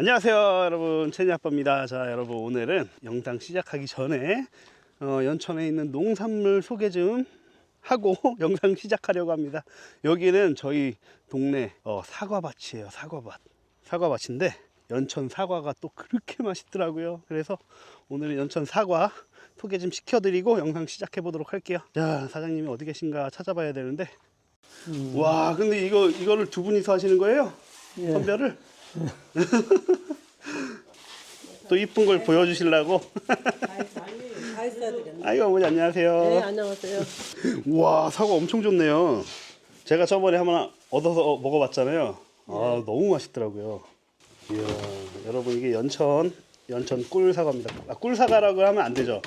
안녕하세요 여러분. 채니 아빠입니다. 자 여러분 오늘은 영상 시작하기 전에 어, 연천에 있는 농산물 소개 좀 하고 영상 시작하려고 합니다. 여기는 저희 동네 어, 사과밭이에요 사과밭. 사과밭인데 연천 사과가 또 그렇게 맛있더라고요. 그래서 오늘은 연천 사과 소개 좀 시켜드리고 영상 시작해 보도록 할게요. 자 사장님이 어디 계신가 찾아봐야 되는데. 와 근데 이거 이거를 두 분이서 하시는 거예요? 예. 선별을? 또 이쁜 걸 보여주시려고 다. 아이고 어머니 안녕하세요 네, 안녕하세요. 와 사과 엄청 좋네요 제가 저번에 한번 얻어서 먹어봤잖아요 아 너무 맛있더라고요 이야 여러분 이게 연천 연천 꿀 사과입니다 아, 꿀 사과라고 하면 안 되죠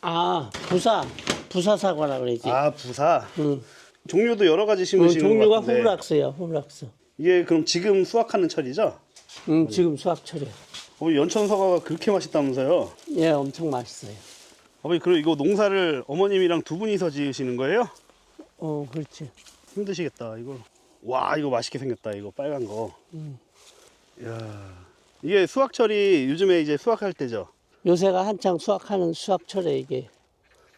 아, 부사. 부사 사과라 그러지. 아 부사 응. 종류도 여러 가지 어, 심으시는 것 종류가 같은데 후브락스야, 후브락스. 이게 그럼 지금 수확하는 철이죠? 응, 지금 수확철이야. 어머니 연천 사과가 그렇게 맛있다면서요 예, 엄청 맛있어요. 어머니 그럼 이거 농사를 어머님이랑 두 분이서 지으시는 거예요? 어, 그렇지. 힘드시겠다 이거 와 이거 맛있게 생겼다 이거 빨간 거 음. 야 이게 수확철이 요즘에 이제 수확할 때죠 요새가 한창 수확하는 수확철에 이게.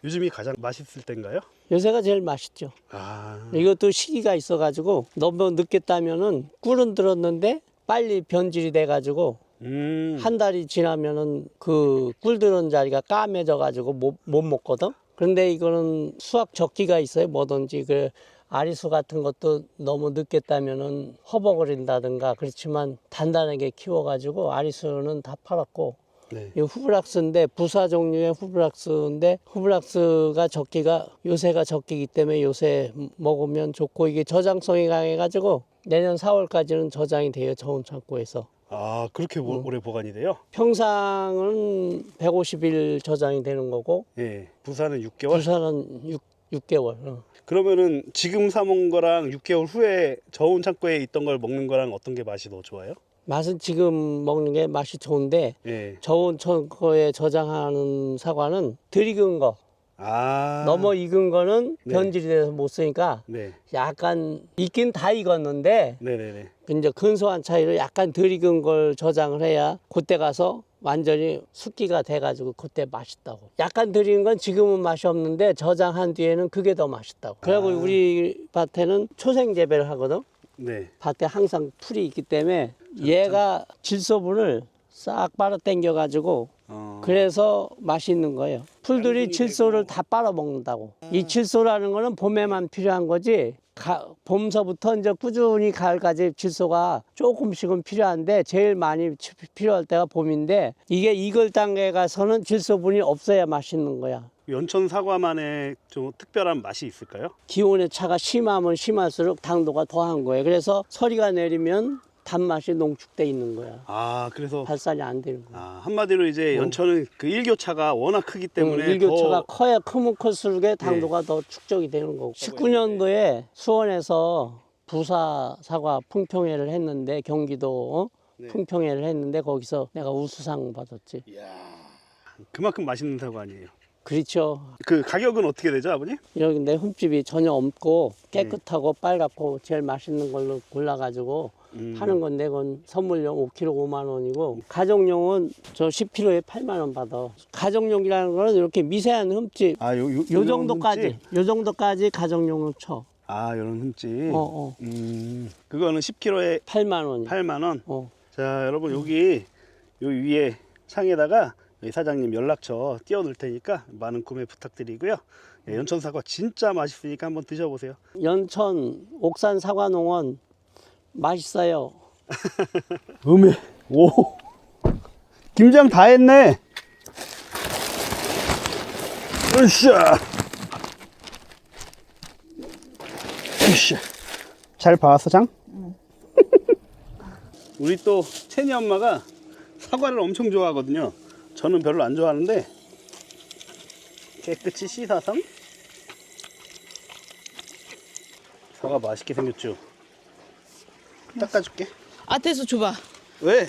요즘이 가장 맛있을 때인가요? 요새가 제일 맛있죠. 아 이것도 시기가 있어가지고 너무 늦게 따면은 꿀은 들었는데 빨리 변질이 돼가지고 음. 한 달이 지나면은 그 꿀 들은 자리가 까매져가지고 못, 못 먹거든. 그런데 이거는 수확 적기가 있어요. 뭐든지 그 아리수 같은 것도 너무 늦게 따면은 허벅거린다든가 그렇지만 단단하게 키워가지고 아리수는 다 팔았고 네. 이 후브락스인데 부사 종류의 후브락스인데 후브락스가 적기가 요새가 적기이기 때문에 요새 먹으면 좋고 이게 저장성이 강해가지고 내년 4월까지는 저장이 돼요 저온 창고에서. 아 그렇게 오- 오래 보관이 돼요? 평상은 150일 저장이 되는 거고 예 부산은 6개월 부산은 6, 6개월. 어. 그러면은 지금 사 먹은 거랑 6개월 후에 저온 창고에 있던 걸 먹는 거랑 어떤 게 맛이 더 좋아요? 맛은 지금 먹는 게 맛이 좋은데 예. 저온 창고에 저장하는 사과는 덜 익은 거아 너무 익은 거는 네. 변질이 돼서 못 쓰니까 네. 약간 익긴 다 익었는데 네네네. 이제 근소한 차이로 약간 덜 익은 걸 저장을 해야 그때 가서 완전히 숙기가 돼가지고 그때 맛있다고. 약간 덜 익은 건 지금은 맛이 없는데 저장한 뒤에는 그게 더 맛있다고. 그리고 아. 우리 밭에는 초생 재배를 하거든. 네. 밭에 항상 풀이 있기 때문에 얘가 질소분을 싹 빨아 당겨 가지고 어. 그래서 맛있는 거예요. 풀들이 질소를. 다 빨아 먹는다고. 이 질소라는 거는 봄에만 필요한 거지. 가, 봄서부터 이제 꾸준히 가을까지 질소가 조금씩은 필요한데 제일 많이 치- 필요할 때가 봄인데 이게 익을 단계에 가서는 질소분이 없어야 맛있는 거야. 연천 사과만의 좀 특별한 맛이 있을까요? 기온의 차가 심하면 심할수록 당도가 더한 거예요. 그래서 서리가 내리면 단맛이 농축돼 있는 거야. 아 그래서 발산이 안 되는 거야. 아, 한마디로 이제 연천은 그 일교차가 워낙 크기 때문에 어. 응, 일교차가 더 커야 크면 클수록 당도가 더 축적이 되는 거고. 19년도에 수원에서 부사 사과 풍평회를 했는데 경기도 어? 네. 풍평회를 했는데 거기서 내가 우수상 받았지. 이야, 그만큼 맛있는 사과 아니에요. 그렇죠. 그 가격은 어떻게 되죠, 아버님? 여기 내 흠집이 전혀 없고 네. 깨끗하고 빨갛고 제일 맛있는 걸로 골라가지고 음. 하는 건데 그건 선물용 5kg 5만 원이고 가정용은 저 10kg에 8만 원 받아. 가정용이라는 거는 이렇게 미세한 흠집 아, 요, 요, 요 정도까지 요 정도까지 가정용을 쳐. 아, 이런 흠집. 어, 어. 음, 그거는 10kg에 8만 원이. 8만 원. 어. 자, 여러분 여기 요 위에 창에다가 여기 사장님 연락처 띄워놓을 테니까 많은 구매 부탁드리고요. 예, 연천 사과 진짜 맛있으니까 한번 드셔보세요. 연천 옥산 사과농원 맛있어요. 음에 오. 김장 다 했네. 으쌰. 으쌰. 잘 봐왔어 장? 우리 또 채니 엄마가 사과를 엄청 좋아하거든요. 저는 별로 안 좋아하는데 깨끗이 씻어서 사과 맛있게 생겼죠 닦아줄게 아태수 줘봐. 왜?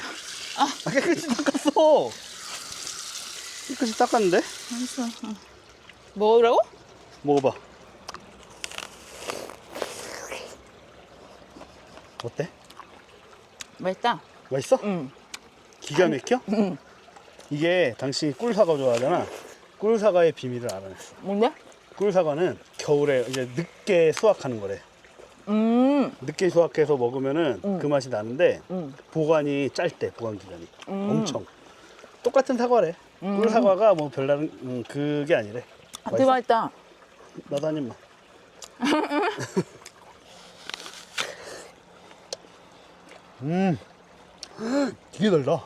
아, 깨끗이 닦았어. 깨끗이 닦았는데? 알았어. 어. 먹으라고? 먹어봐. 어때? 맛있다. 맛있어? 응. 기가 막혀? 이게 당신이 꿀 사과 좋아하잖아. 꿀 사과의 비밀을 알아냈어. 뭔데? 꿀 사과는 겨울에 이제 늦게 수확하는 거래. 음, 늦게 수확해서 먹으면은 음. 그 맛이 나는데 음. 보관이 짧대 보관 기간이 음. 엄청 똑같은 사과래. 음. 꿀 사과가 뭐 별다른 음, 그게 아니래. 아, 되게 맛있다. 나도 한 입만. 음, 되게 달다.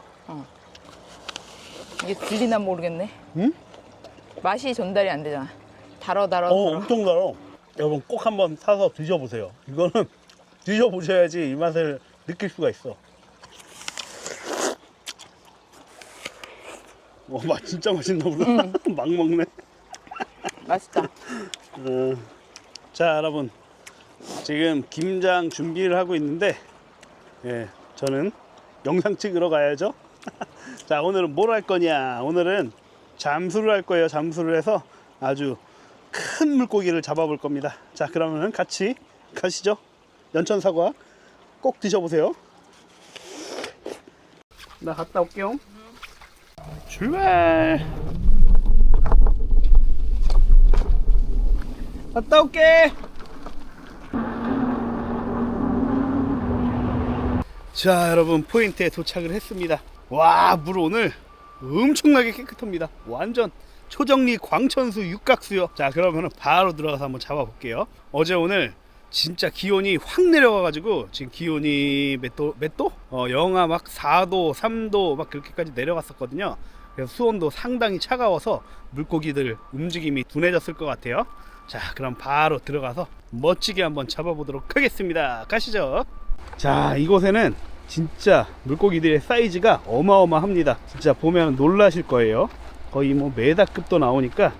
이게 들리나 모르겠네. 응? 맛이 전달이 안 되잖아. 달어, 달어, 어, 달어. 엄청 달아. 여러분 꼭 한번 사서 드셔보세요. 이거는 드셔보셔야지 이 맛을 느낄 수가 있어. 와, 맛 진짜 맛있나 보다. 막 먹네. 맛있다. 어, 자, 여러분. 지금 김장 준비를 하고 있는데, 예, 저는 영상 찍으러 가야죠. 자, 오늘은 뭘 할 거냐? 오늘은 잠수를 할 거예요. 잠수를 해서 아주 큰 물고기를 잡아볼 겁니다. 자, 그러면 같이 가시죠. 연천 사과 꼭 드셔보세요. 나 갔다 올게요. 출발! 갔다 올게. 자, 여러분 포인트에 도착을 했습니다. 와, 물 오늘 엄청나게 깨끗합니다. 완전 초정리 광천수 육각수요. 자, 그러면 바로 들어가서 한번 잡아볼게요. 어제 오늘 진짜 기온이 확 내려가가지고 지금 기온이 몇 도? 몇 도? 어, 영하 막 4도, 3도 막 그렇게까지 내려갔었거든요. 그래서 수온도 상당히 차가워서 물고기들 움직임이 둔해졌을 것 같아요. 자, 그럼 바로 들어가서 멋지게 한번 잡아보도록 하겠습니다. 가시죠. 자, 이곳에는 진짜 물고기들의 사이즈가 어마어마합니다. 진짜 보면 놀라실 거예요. 거의 뭐 메다급도 나오니까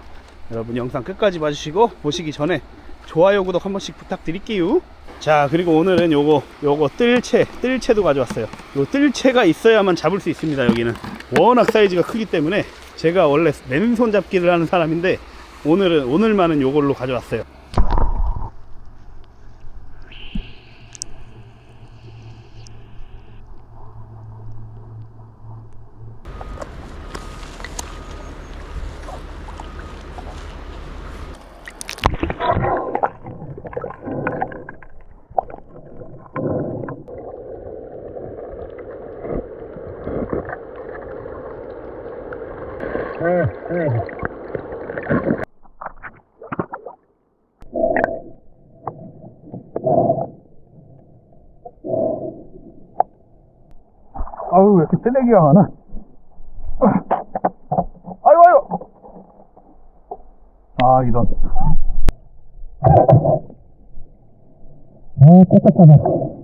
여러분 영상 끝까지 봐주시고 보시기 전에 좋아요, 구독 한 번씩 부탁드릴게요. 자, 그리고 오늘은 요거, 요거 뜰채, 뜰채도 가져왔어요. 요 뜰채가 있어야만 잡을 수 있습니다, 여기는. 워낙 사이즈가 크기 때문에 제가 원래 맨손 잡기를 하는 사람인데 오늘은, 오늘만은 요걸로 가져왔어요. 아우, 왜 이렇게 쓰레기가 많아? 아이고, 아이고! 아, 이런. 아, 깨끗하다.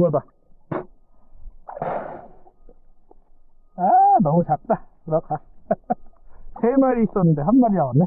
아, 붕어다. 아, 너무 작다. 들어가. 세 마리 있었는데 한 마리 나왔네.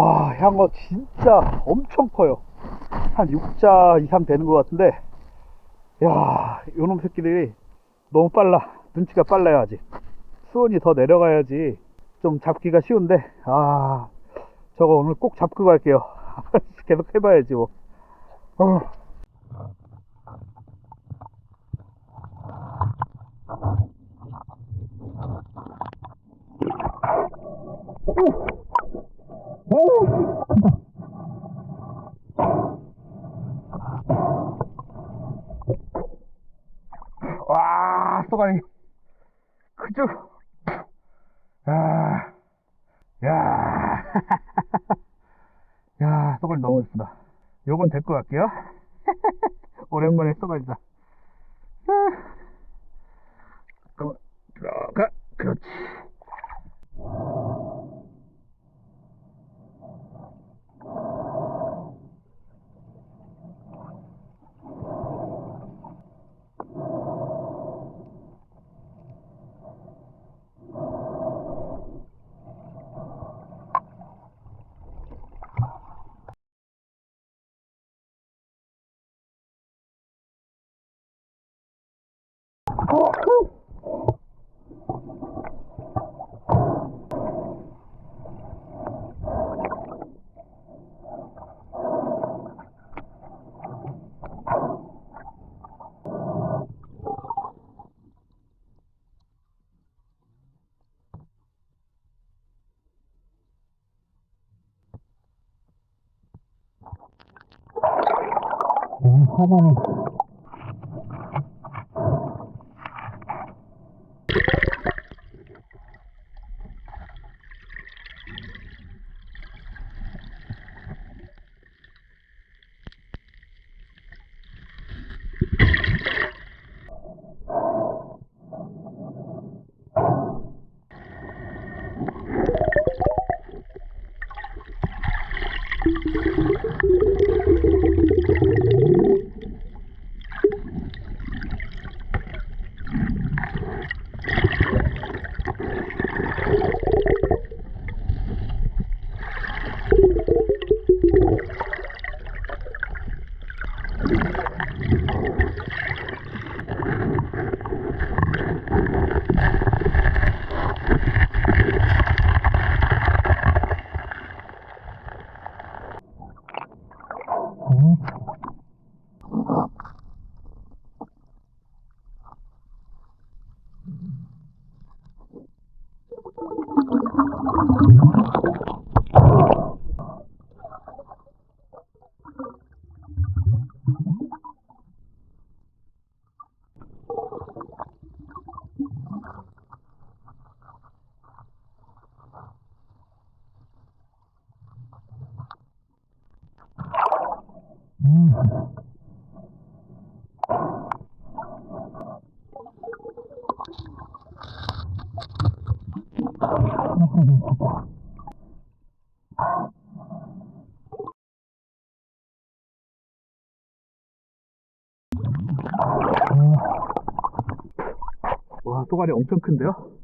와, 향어 진짜 엄청 커요. 한 6자 이상 되는 것 같은데, 야, 요놈 새끼들이 너무 빨라. 눈치가 빨라요, 아직. 수온이 더 내려가야지 좀 잡기가 쉬운데, 아, 저거 오늘 꼭 잡고 갈게요. 계속 해봐야지, 뭐. 어. 와, 쏘가리. 그죠? 야, 야, 야, 쏘가리 너무 예쁘다. 요건 될 것 같게요. 오랜만에 쏘가리다. 그럼 들어가. 그렇지. 하나님 쏘가리 엄청 큰데요?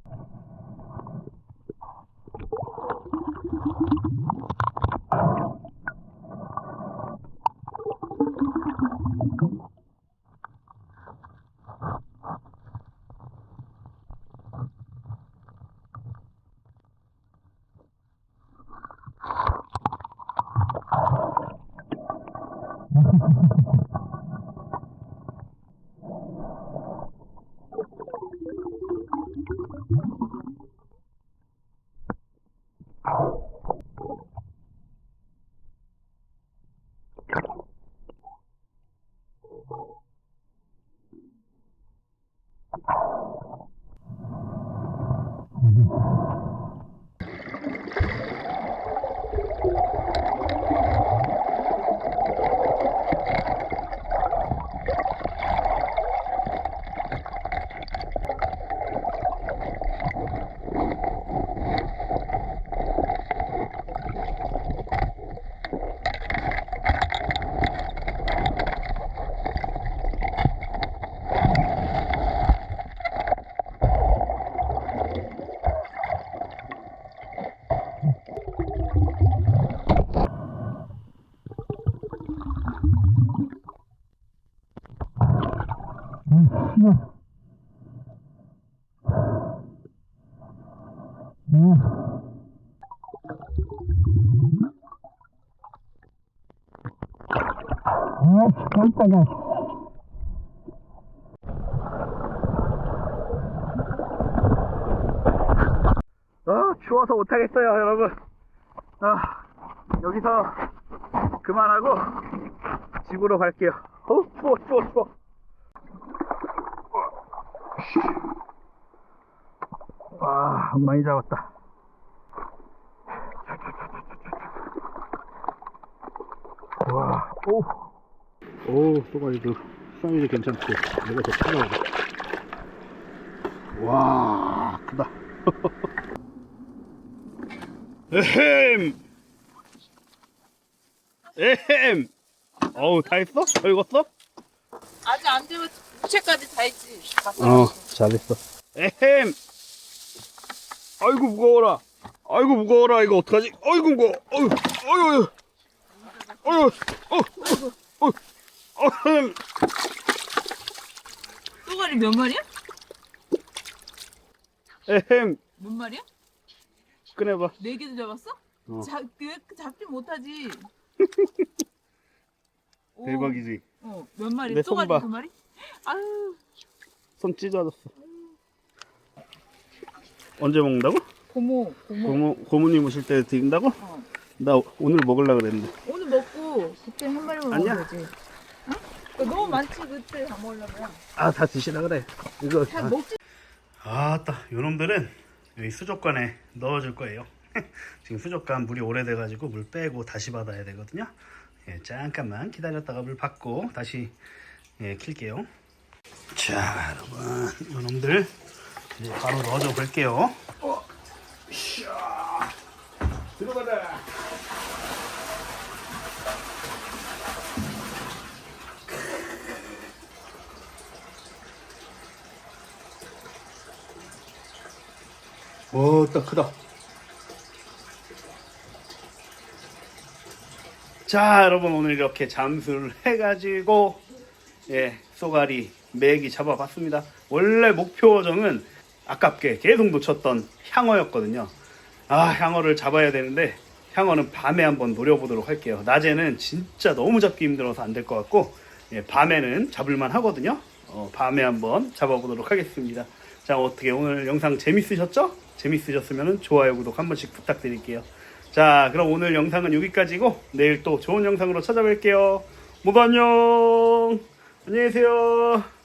아, 추워서 못하겠어요, 여러분. 아, 여기서 그만하고 집으로 갈게요. 어, 추워, 추워, 추워. 와, 많이 잡았다. 와, 오. 오, 쏘가지도 사이즈 괜찮고, 내가 더 차가워. 와, 크다. 에헴! 에헴! 어우, 다 했어? 다 읽었어? 아직 안 되면 부채까지 다 했지. 어, 잘했어. 에헴! 아이고, 무거워라. 아이고, 무거워라. 이거 어떡하지? 아이고, 무거워. 어휴, 어휴, 어휴, 어휴, 어휴, 어휴, 쏘가리 몇 마리야? 에헴! 몇 마리야? 꺼내봐. 네 개도 잡았어? 어. 자, 그, 잡지 못하지. 오, 대박이지? 어, 몇 마리? 내 쏘가리 손 봐. 두 마리? 아유, 손 찢어졌어. 언제 먹는다고? 고모, 고모. 고모, 고모님 오실 때 드린다고? 어. 나 오늘 먹으려고 그랬는데. 오늘 먹고 그때 한 마리만 아니야. 먹으면 되지. 어? 그러니까 너무 많지 그때 다 먹으려면. 아, 다 드시라 그래. 이거. 잘 다- 먹지. 아따 요놈들은 여기 수족관에 넣어줄 거예요 지금 수족관 물이 오래돼가지고 물 빼고 다시 받아야 되거든요 예, 잠깐만 기다렸다가 물 받고 다시 예, 킬게요 자 여러분 요놈들 이제 바로 넣어줘 볼게요 어, 샤. 들어가라 오, 딱 크다. 자, 여러분 오늘 이렇게 잠수를 해가지고 예, 쏘가리 매기 잡아봤습니다. 원래 목표정은 아깝게 계속 놓쳤던 향어였거든요. 아, 향어를 잡아야 되는데 향어는 밤에 한번 노려보도록 할게요. 낮에는 진짜 너무 잡기 힘들어서 안 될 것 같고 예, 밤에는 잡을만 하거든요. 어, 밤에 한번 잡아보도록 하겠습니다. 자, 어떻게 오늘 영상 재밌으셨죠? 재밌으셨으면 좋아요, 구독 한 번씩 부탁드릴게요. 자, 그럼 오늘 영상은 여기까지고 내일 또 좋은 영상으로 찾아뵐게요. 모두 안녕. 안녕히 계세요.